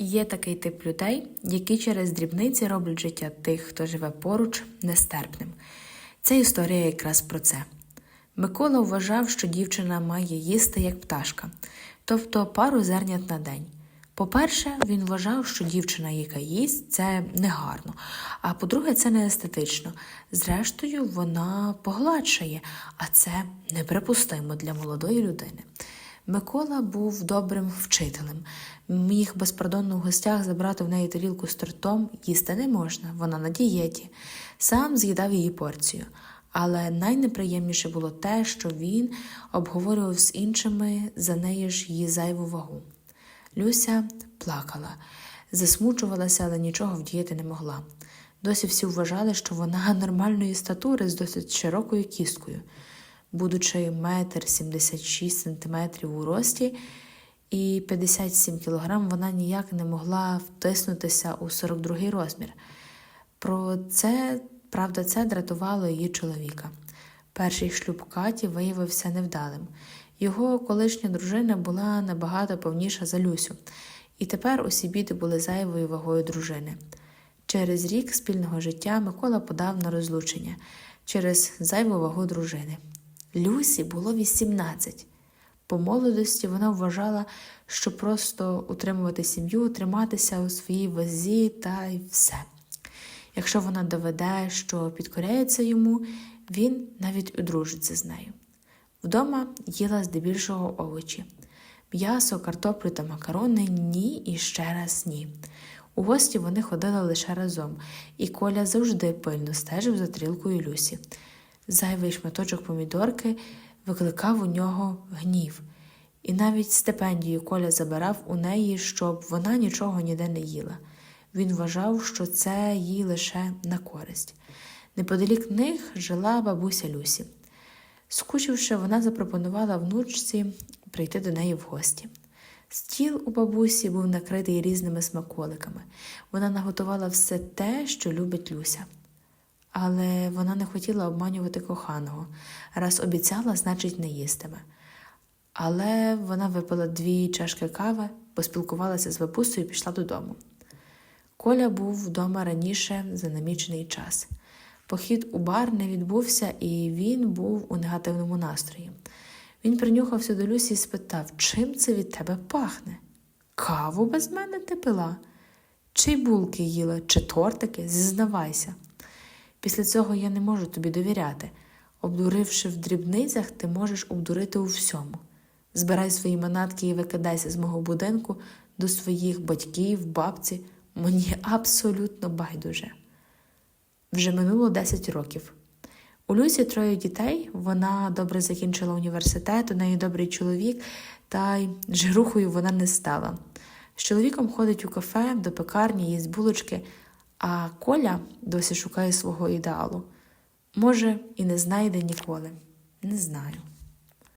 Є такий тип людей, які через дрібниці роблять життя тих, хто живе поруч, нестерпним. Ця історія якраз про це. Микола вважав, що дівчина має їсти як пташка, тобто пару зернят на день. По-перше, він вважав, що дівчина, яка їсть, це негарно. А по-друге, це не естетично. Зрештою, вона погладшає, а це неприпустимо для молодої людини. Микола був добрим вчителем. Міг безпардонно в гостях забрати в неї тарілку з тортом, їсти не можна, вона на дієті. Сам з'їдав її порцію. Але найнеприємніше було те, що він обговорював з іншими за неї ж її зайву вагу. Люся плакала, засмучувалася, але нічого вдіяти не могла. Досі всі вважали, що вона нормальної статури з досить широкою кісткою. Будучи метр 76 сантиметрів у рості і 57 кілограм, вона ніяк не могла втиснутися у 42-й розмір. Про це, правда, це дратувало її чоловіка. Перший шлюб Каті виявився невдалим. Його колишня дружина була набагато повніша за Люсю, і тепер усі біди були зайвою вагою дружини. Через рік спільного життя Микола подав на розлучення через зайву вагу дружини. Люсі було 18. По молодості вона вважала, що просто утримувати сім'ю, триматися у своїй вазі та й все. Якщо вона доведе, що підкоряється йому, він навіть одружиться з нею. Вдома їла здебільшого овочі, м'ясо, картоплю та макарони ні і ще раз ні. У гості вони ходили лише разом, і Коля завжди пильно стежив за трілкою Люсі. Зайвий шматочок помідорки викликав у нього гнів, і навіть стипендію Коля забирав у неї, щоб вона нічого ніде не їла. Він вважав, що це їй лише на користь. Неподалік них жила бабуся Люсі. Скучивши, вона запропонувала внучці прийти до неї в гості. Стіл у бабусі був накритий різними смаколиками. Вона наготувала все те, що любить Люся. Але вона не хотіла обманювати коханого. Раз обіцяла, значить, не їстиме. Але вона випила дві чашки кави, поспілкувалася з бабусею і пішла додому. Коля був вдома раніше за намічений час. Похід у бар не відбувся, і він був у негативному настрої. Він принюхався до Люсі і спитав, чим це від тебе пахне? Каву без мене ти пила? Чи булки їла, чи тортики? Зізнавайся. Після цього я не можу тобі довіряти. Обдуривши в дрібницях, ти можеш обдурити у всьому. Збирай свої манатки і викидайся з мого будинку до своїх батьків, бабці. Мені абсолютно байдуже. Вже минуло 10 років. У Люсі троє дітей, вона добре закінчила університет, у неї добрий чоловік, та й жирухою вона не стала. З чоловіком ходить у кафе, до пекарні, їсть булочки, а Коля досі шукає свого ідеалу. Може, і не знайде ніколи. Не знаю.